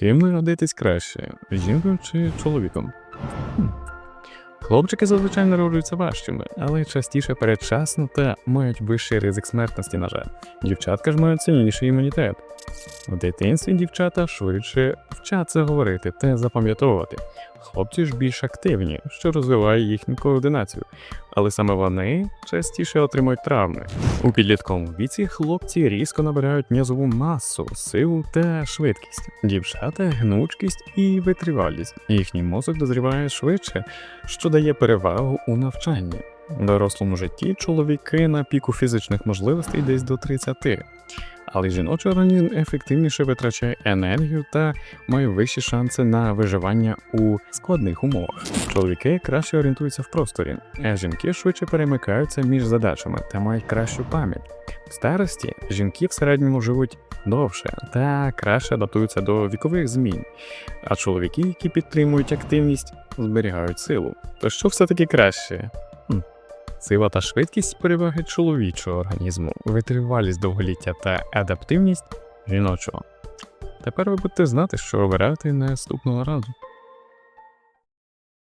Ким народитись краще, жінкою чи чоловіком? Хлопчики зазвичай народжуються важчими, але частіше передчасно та мають вищий ризик смертності, на жаль. Дівчатка ж мають сильніший імунітет. У дитинстві дівчата швидше вчаться говорити та запам'ятовувати. Хлопці ж більш активні, що розвиває їхню координацію, але саме вони частіше отримують травми. У підлітковому віці хлопці різко набирають м'язову масу, силу та швидкість. Дівчата гнучкість і витривалість. Їхній мозок дозріває швидше, що дає перевагу у навчанні. В дорослому житті чоловіки на піку фізичних можливостей десь до 30, але жіночий організм ефективніше витрачає енергію та має вищі шанси на виживання у складних умовах. Чоловіки краще орієнтуються в просторі, а жінки швидше перемикаються між задачами та мають кращу пам'ять. В старості жінки в середньому живуть довше та краще адаптуються до вікових змін, а чоловіки, які підтримують активність, зберігають силу. То що все-таки краще? Сила та швидкість переваги чоловічого організму, витривалість довголіття та адаптивність жіночого. Тепер ви будете знати, що обирати наступного разу.